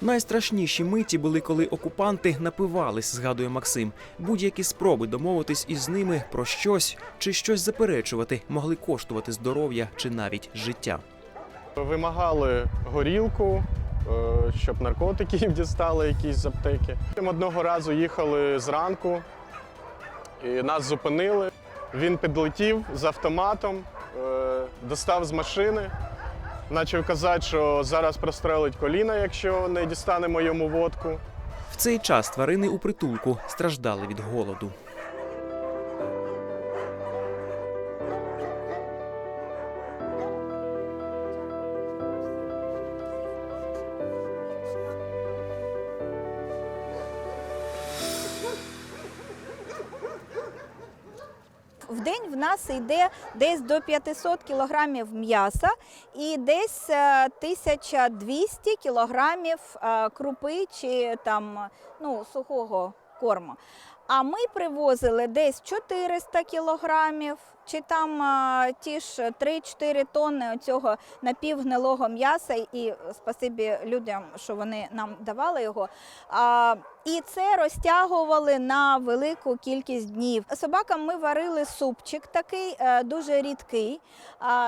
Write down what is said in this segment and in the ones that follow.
Найстрашніші миті були, коли окупанти напивались, згадує Максим. Будь-які спроби домовитись із ними про щось чи щось заперечувати могли коштувати здоров'я чи навіть життя. Вимагали горілку, е, щоб наркотики їм дістали якісь з аптеки. Одного разу їхали зранку і нас зупинили. Він підлетів з автоматом, е, достав з машини, почав казати, що зараз прострелить коліна, якщо не дістанемо йому водку. В цей час тварини у притулку страждали від голоду. Йде десь до 500 кілограмів м'яса і десь е, 1200 кілограмів е, крупи чи там ну, сухого корму. А ми привозили десь 400 кілограмів, чи там е, ті ж 3-4 тонни цього напівгнилого м'яса, і спасибі людям, що вони нам давали його. А, і це розтягували на велику кількість днів. Собакам ми варили супчик такий, е, дуже рідкий,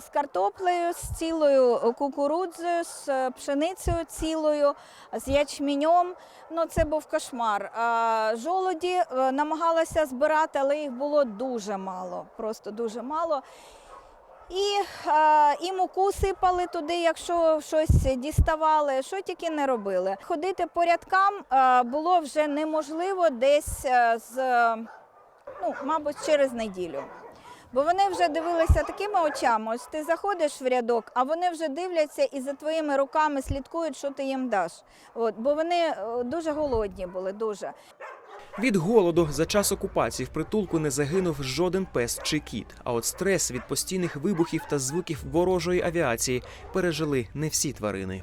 з картоплею, з цілою кукурудзою, з е, пшеницею цілою, з ячменем. Ну, це був кошмар. Жолоді е, намагалася збирати, але їх було дуже мало, просто дуже мало. І, е, і муку сипали туди, якщо щось діставали, що тільки не робили. Ходити по рядкам е, було вже неможливо десь е, з, ну, мабуть, через неділю. Бо вони вже дивилися такими очами. Ось ти заходиш в рядок, а вони вже дивляться і за твоїми руками слідкують, що ти їм даш. От, бо вони е, дуже голодні були, дуже. Від голоду за час окупації в притулку не загинув жоден пес чи кіт. А от стрес від постійних вибухів та звуків ворожої авіації пережили не всі тварини.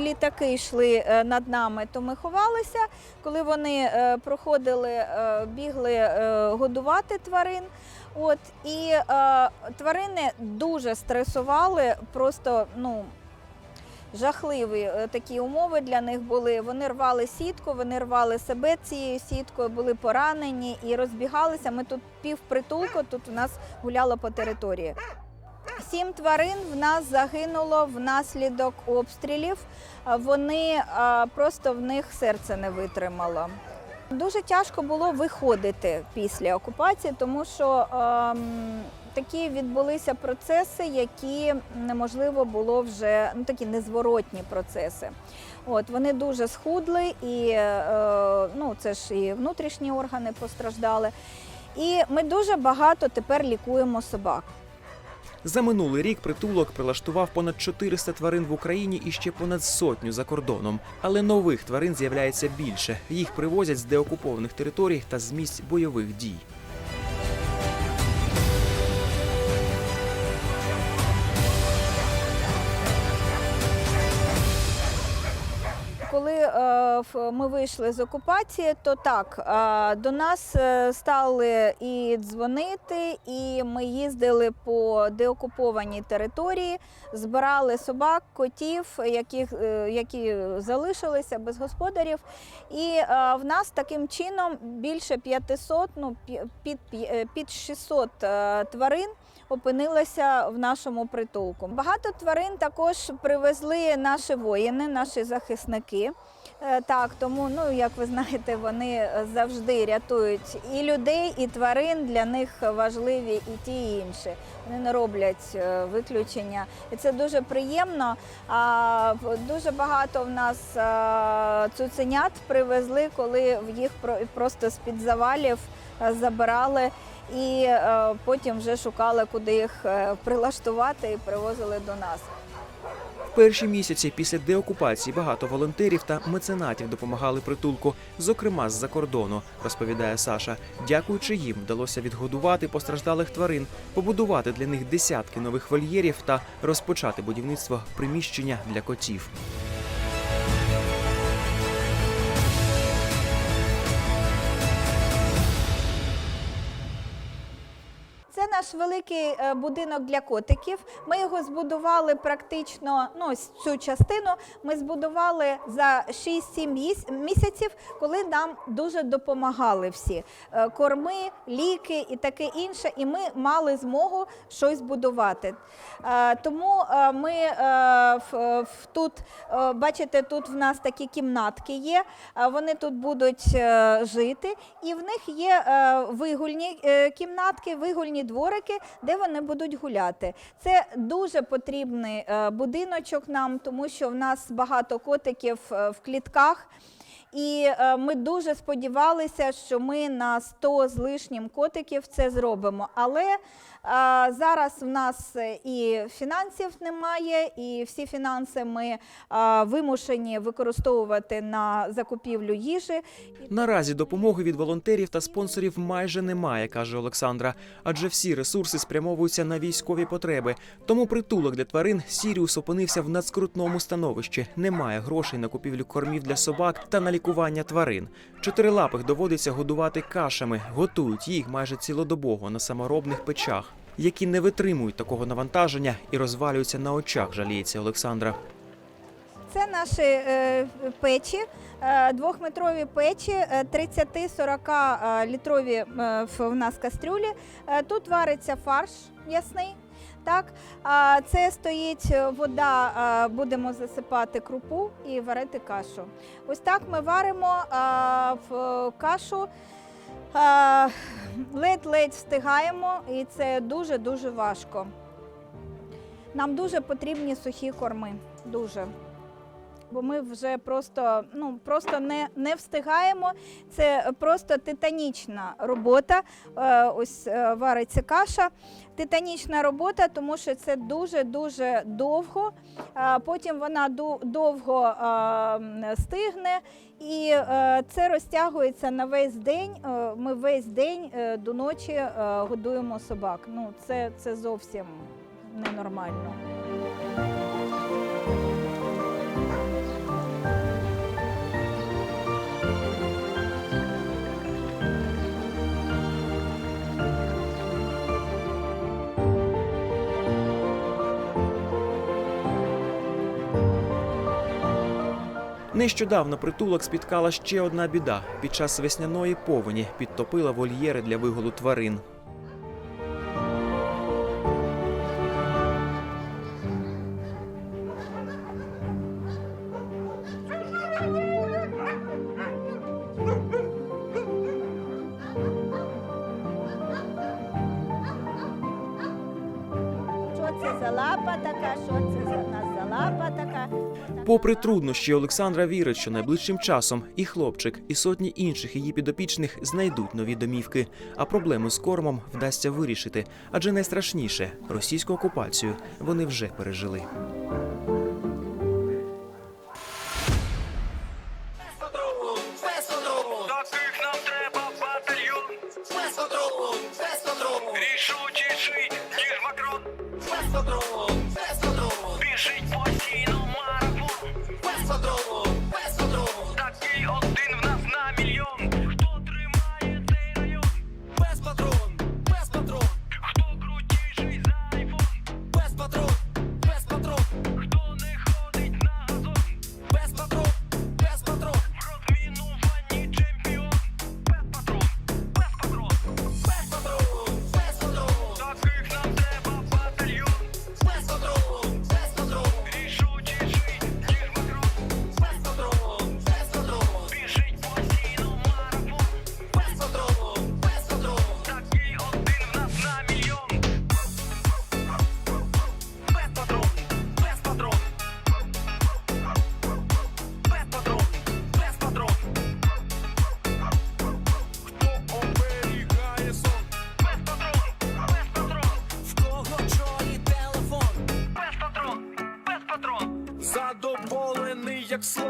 Літаки йшли е, над нами, то ми ховалися. Коли вони е, проходили, е, бігли годувати тварин. От і тварини дуже стресували, просто ну. Жахливі такі умови для них були. Вони рвали сітку, вони рвали себе цією сіткою, були поранені і розбігалися. Ми тут півпритулку, тут у нас гуляло по території. Сім тварин в нас загинуло внаслідок обстрілів. Вони просто в них серце не витримало. Дуже тяжко було виходити після окупації, тому що ем, такі відбулися процеси, які неможливо було вже ну такі незворотні процеси. От вони дуже схудли, і е, ну це ж і внутрішні органи постраждали. І ми дуже багато тепер лікуємо собак. За минулий рік притулок прилаштував понад 400 тварин в Україні і ще понад сотню за кордоном. Але нових тварин з'являється більше. Їх привозять з деокупованих територій та з місць бойових дій. Коли е, ми вийшли з окупації, то так е, до нас е, стали і дзвонити, і ми їздили по деокупованій території, збирали собак, котів, яких, які залишилися без господарів. І в нас таким чином більше 500, ну пі- під, під 600 е, тварин опинилися в нашому притулку. Багато тварин також привезли наші воїни, наші захисники. Е, Так, тому, ну як ви знаєте, вони завжди рятують і людей, і тварин. Для них важливі і ті, і інші. Вони не роблять е, виключення, і це дуже приємно. А дуже багато в нас е, цуценят привезли, коли в їх просто з під завалів забирали. І е, потім вже шукали, куди їх е, прилаштувати і привозили до нас. В перші місяці після деокупації багато волонтерів та меценатів допомагали притулку, зокрема з-за кордону, розповідає Саша. Дякуючи їм, вдалося відгодувати постраждалих тварин, побудувати для них десятки нових вольєрів та розпочати будівництво приміщення для котів. Наш великий е, будинок для котиків. Ми його збудували практично, ну цю частину ми збудували за 6-7 місяців, коли нам дуже допомагали всі Е, корми, ліки і таке інше. І ми мали змогу щось будувати. Е, Тому ми тут бачите, тут в нас такі кімнатки є. Вони тут будуть жити, і в них є вигульні кімнатки, вигульні дворики, де вони будуть гуляти. Це дуже потрібний е, будиночок нам, тому що в нас багато котиків е, в клітках. І е, ми дуже сподівалися, що ми на 100 з лишнім котиків це зробимо. Але е, зараз в нас е, і фінансів немає, і всі фінанси ми вимушені використовувати на закупівлю їжі. Наразі допомоги від волонтерів та спонсорів майже немає, каже Олександра, адже всі ресурси спрямовуються на військові потреби. Тому притулок для тварин Сіріус опинився в надскрутному становищі. Немає грошей на купівлю кормів для собак та на лікування тварин. Чотирилапих доводиться годувати кашами, готують їх майже цілодобово на саморобних печах, які не витримують такого навантаження і розвалюються на очах. Жаліється Олександра. Це наші е, печі, е, двохметрові печі, е, 30-40 е, літрові в нас кастрюлі. Тут вариться фарш м'ясний. Так, це стоїть е, вода, е, будемо засипати крупу і варити кашу. Ось так ми варимо е, в кашу. Ледь-ледь встигаємо, і це дуже-дуже важко. Нам дуже потрібні сухі корми. Дуже бо ми вже просто, ну, просто не, не встигаємо. Це просто титанічна робота. Е, ось е, вариться каша. Титанічна робота, тому що це дуже-дуже довго. Е, Потім вона довго стигне, і це розтягується на весь день. Ми весь день до ночі годуємо собак. Ну, це, це зовсім ненормально. Нещодавно притулок спіткала ще одна біда. Під час весняної повені підтопила вольєри для виголу тварин. Що це за лапа така, що це за Попри труднощі, Олександра вірить, що найближчим часом і хлопчик, і сотні інших її підопічних знайдуть нові домівки, а проблему з кормом вдасться вирішити. Адже найстрашніше російську окупацію вони вже пережили. It's